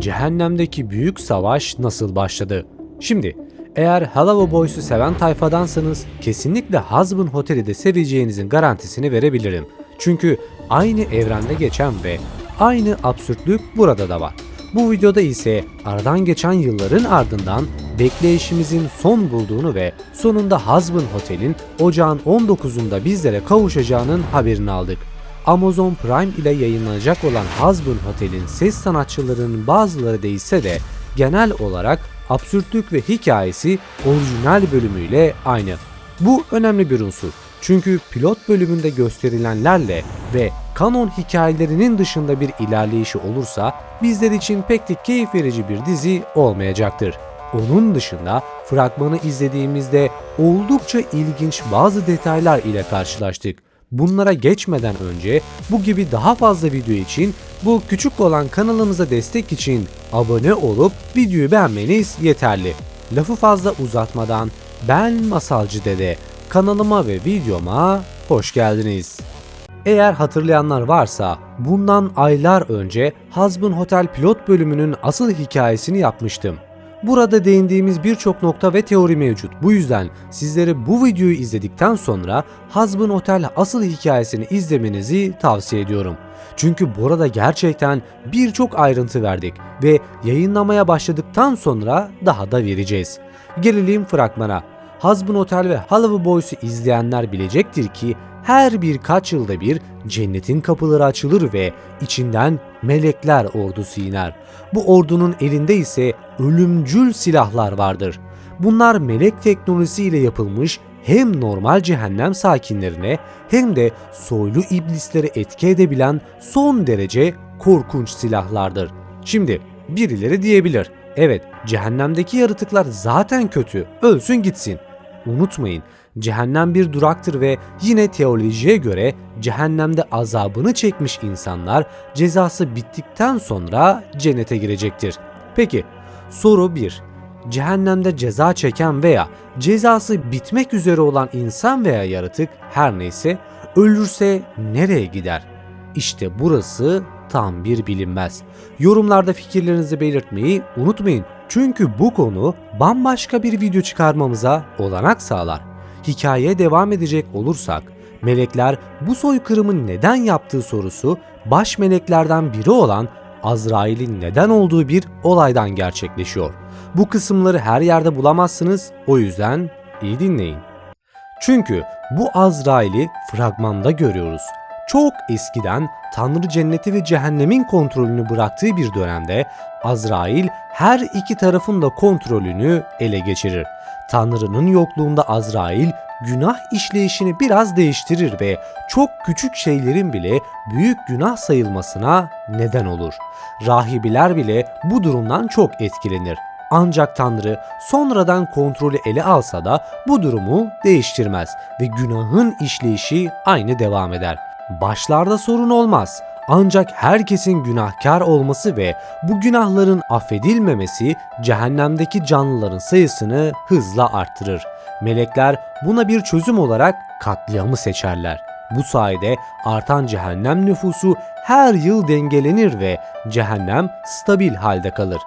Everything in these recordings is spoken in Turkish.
cehennemdeki büyük savaş nasıl başladı? Şimdi eğer Hello Boys'u seven tayfadansanız kesinlikle Husband Hotel'i de seveceğinizin garantisini verebilirim. Çünkü aynı evrende geçen ve aynı absürtlük burada da var. Bu videoda ise aradan geçen yılların ardından bekleyişimizin son bulduğunu ve sonunda Husband Hotel'in ocağın 19'unda bizlere kavuşacağının haberini aldık. Amazon Prime ile yayınlanacak olan Husband Hotel'in ses sanatçılarının bazıları değilse de genel olarak absürtlük ve hikayesi orijinal bölümüyle aynı. Bu önemli bir unsur. Çünkü pilot bölümünde gösterilenlerle ve kanon hikayelerinin dışında bir ilerleyişi olursa bizler için pek de keyif verici bir dizi olmayacaktır. Onun dışında fragmanı izlediğimizde oldukça ilginç bazı detaylar ile karşılaştık. Bunlara geçmeden önce bu gibi daha fazla video için bu küçük olan kanalımıza destek için abone olup videoyu beğenmeniz yeterli. Lafı fazla uzatmadan ben Masalcı Dede kanalıma ve videoma hoş geldiniz. Eğer hatırlayanlar varsa bundan aylar önce Husband Hotel pilot bölümünün asıl hikayesini yapmıştım. Burada değindiğimiz birçok nokta ve teori mevcut. Bu yüzden sizlere bu videoyu izledikten sonra Husband Hotel asıl hikayesini izlemenizi tavsiye ediyorum. Çünkü burada gerçekten birçok ayrıntı verdik ve yayınlamaya başladıktan sonra daha da vereceğiz. Gelelim fragmana. Husband Hotel ve Hollywood Boys'u izleyenler bilecektir ki her birkaç yılda bir cennetin kapıları açılır ve içinden melekler ordusu iner. Bu ordunun elinde ise ölümcül silahlar vardır. Bunlar melek teknolojisiyle yapılmış hem normal cehennem sakinlerine hem de soylu iblisleri etki edebilen son derece korkunç silahlardır. Şimdi birileri diyebilir. Evet, cehennemdeki yaratıklar zaten kötü. Ölsün gitsin. Unutmayın, cehennem bir duraktır ve yine teolojiye göre cehennemde azabını çekmiş insanlar cezası bittikten sonra cennete girecektir. Peki, soru 1. Cehennemde ceza çeken veya cezası bitmek üzere olan insan veya yaratık her neyse ölürse nereye gider? İşte burası tam bir bilinmez. Yorumlarda fikirlerinizi belirtmeyi unutmayın. Çünkü bu konu bambaşka bir video çıkarmamıza olanak sağlar. Hikayeye devam edecek olursak, melekler bu soykırımı neden yaptığı sorusu baş meleklerden biri olan Azrail'in neden olduğu bir olaydan gerçekleşiyor. Bu kısımları her yerde bulamazsınız, o yüzden iyi dinleyin. Çünkü bu Azrail'i fragmanda görüyoruz. Çok eskiden Tanrı cenneti ve cehennemin kontrolünü bıraktığı bir dönemde Azrail her iki tarafın da kontrolünü ele geçirir. Tanrı'nın yokluğunda Azrail günah işleyişini biraz değiştirir ve çok küçük şeylerin bile büyük günah sayılmasına neden olur. Rahibiler bile bu durumdan çok etkilenir. Ancak Tanrı sonradan kontrolü ele alsa da bu durumu değiştirmez ve günahın işleyişi aynı devam eder. Başlarda sorun olmaz. Ancak herkesin günahkar olması ve bu günahların affedilmemesi cehennemdeki canlıların sayısını hızla arttırır. Melekler buna bir çözüm olarak katliamı seçerler. Bu sayede artan cehennem nüfusu her yıl dengelenir ve cehennem stabil halde kalır.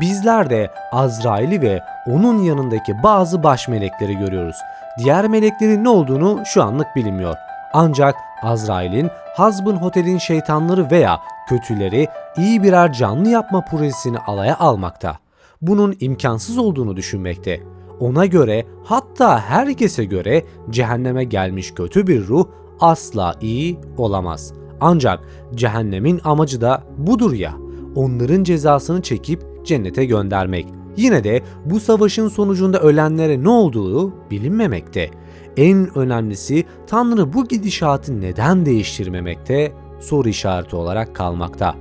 Bizler de Azrail'i ve onun yanındaki bazı baş melekleri görüyoruz. Diğer meleklerin ne olduğunu şu anlık bilinmiyor. Ancak Azrail'in Husband Hotel'in şeytanları veya kötüleri iyi birer canlı yapma projesini alaya almakta. Bunun imkansız olduğunu düşünmekte. Ona göre hatta herkese göre cehenneme gelmiş kötü bir ruh asla iyi olamaz. Ancak cehennemin amacı da budur ya. Onların cezasını çekip cennete göndermek. Yine de bu savaşın sonucunda ölenlere ne olduğu bilinmemekte. En önemlisi Tanrı bu gidişatı neden değiştirmemekte soru işareti olarak kalmakta.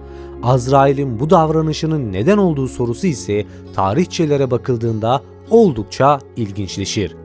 Azrail'in bu davranışının neden olduğu sorusu ise tarihçelere bakıldığında oldukça ilginçleşir.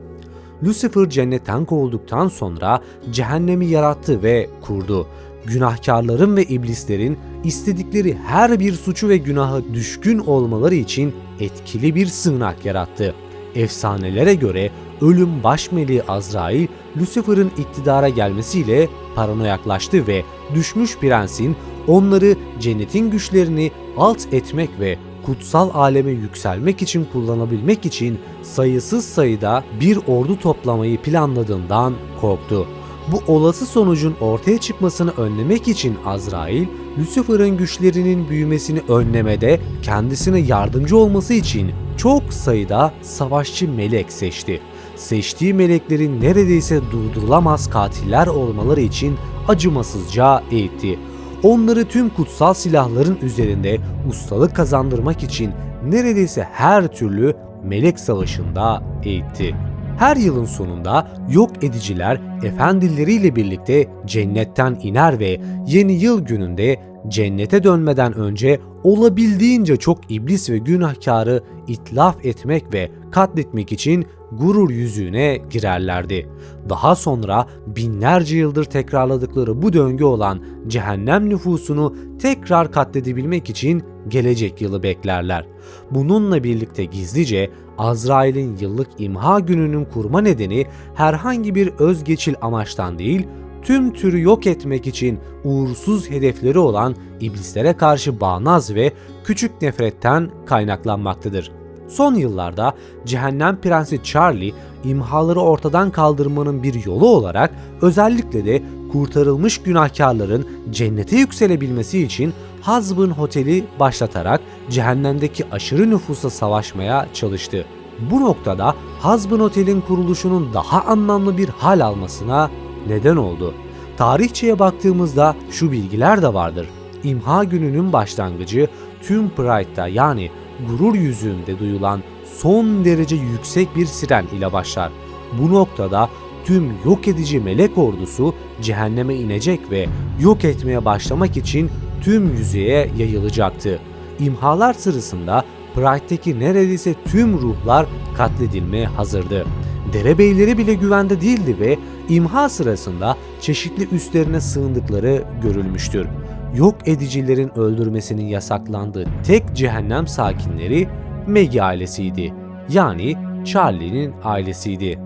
Lucifer cennetten kovulduktan sonra cehennemi yarattı ve kurdu. Günahkarların ve iblislerin istedikleri her bir suçu ve günaha düşkün olmaları için etkili bir sığınak yarattı. Efsanelere göre ölüm baş meleği Azrail, Lucifer'ın iktidara gelmesiyle paranoyaklaştı ve düşmüş prensin onları cennetin güçlerini alt etmek ve kutsal aleme yükselmek için kullanabilmek için sayısız sayıda bir ordu toplamayı planladığından korktu. Bu olası sonucun ortaya çıkmasını önlemek için Azrail, Lucifer'ın güçlerinin büyümesini önlemede kendisine yardımcı olması için çok sayıda savaşçı melek seçti. Seçtiği meleklerin neredeyse durdurulamaz katiller olmaları için acımasızca eğitti. Onları tüm kutsal silahların üzerinde ustalık kazandırmak için neredeyse her türlü melek savaşında eğitti. Her yılın sonunda yok ediciler efendileriyle birlikte cennetten iner ve yeni yıl gününde cennete dönmeden önce olabildiğince çok iblis ve günahkarı itlaf etmek ve katletmek için gurur yüzüğüne girerlerdi. Daha sonra binlerce yıldır tekrarladıkları bu döngü olan cehennem nüfusunu tekrar katledebilmek için gelecek yılı beklerler. Bununla birlikte gizlice Azrail'in yıllık imha gününün kurma nedeni herhangi bir özgeçil amaçtan değil, tüm türü yok etmek için uğursuz hedefleri olan iblislere karşı bağnaz ve küçük nefretten kaynaklanmaktadır. Son yıllarda Cehennem Prensi Charlie imhaları ortadan kaldırmanın bir yolu olarak özellikle de kurtarılmış günahkarların cennete yükselebilmesi için Hazbın Oteli başlatarak cehennemdeki aşırı nüfusla savaşmaya çalıştı. Bu noktada Hazbın Otel'in kuruluşunun daha anlamlı bir hal almasına neden oldu. Tarihçeye baktığımızda şu bilgiler de vardır. İmha gününün başlangıcı tüm Pride'da yani gurur yüzüğünde duyulan son derece yüksek bir siren ile başlar. Bu noktada tüm yok edici melek ordusu cehenneme inecek ve yok etmeye başlamak için tüm yüzeye yayılacaktı. İmhalar sırasında Pride'deki neredeyse tüm ruhlar katledilmeye hazırdı. Derebeyleri bile güvende değildi ve imha sırasında çeşitli üstlerine sığındıkları görülmüştür. Yok edicilerin öldürmesinin yasaklandığı tek cehennem sakinleri Maggie ailesiydi. Yani Charlie'nin ailesiydi.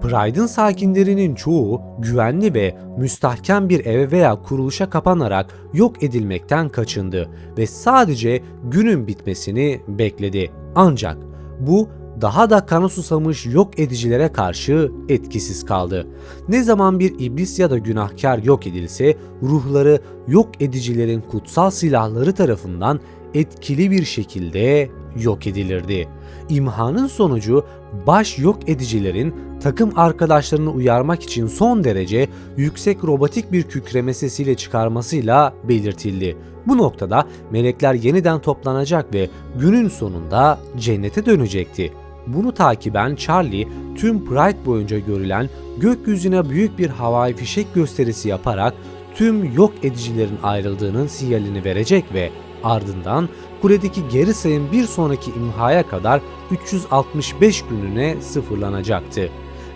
Pride'ın sakinlerinin çoğu güvenli ve müstahkem bir eve veya kuruluşa kapanarak yok edilmekten kaçındı ve sadece günün bitmesini bekledi. Ancak bu daha da kanı susamış yok edicilere karşı etkisiz kaldı. Ne zaman bir iblis ya da günahkar yok edilse ruhları yok edicilerin kutsal silahları tarafından etkili bir şekilde yok edilirdi. İmhanın sonucu baş yok edicilerin takım arkadaşlarını uyarmak için son derece yüksek robotik bir kükreme sesiyle çıkarmasıyla belirtildi. Bu noktada melekler yeniden toplanacak ve günün sonunda cennete dönecekti. Bunu takiben Charlie tüm Pride boyunca görülen gökyüzüne büyük bir havai fişek gösterisi yaparak tüm yok edicilerin ayrıldığının sinyalini verecek ve ardından kuledeki geri sayım bir sonraki imhaya kadar 365 gününe sıfırlanacaktı.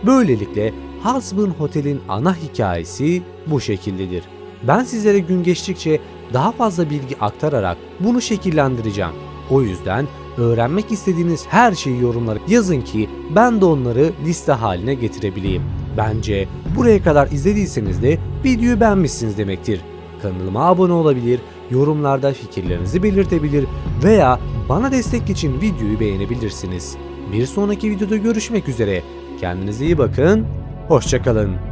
Böylelikle Husband Hotel'in ana hikayesi bu şekildedir. Ben sizlere gün geçtikçe daha fazla bilgi aktararak bunu şekillendireceğim. O yüzden öğrenmek istediğiniz her şeyi yorumlara yazın ki ben de onları liste haline getirebileyim. Bence buraya kadar izlediyseniz de videoyu beğenmişsiniz demektir. Kanalıma abone olabilir, yorumlarda fikirlerinizi belirtebilir veya bana destek için videoyu beğenebilirsiniz. Bir sonraki videoda görüşmek üzere. Kendinize iyi bakın, hoşçakalın.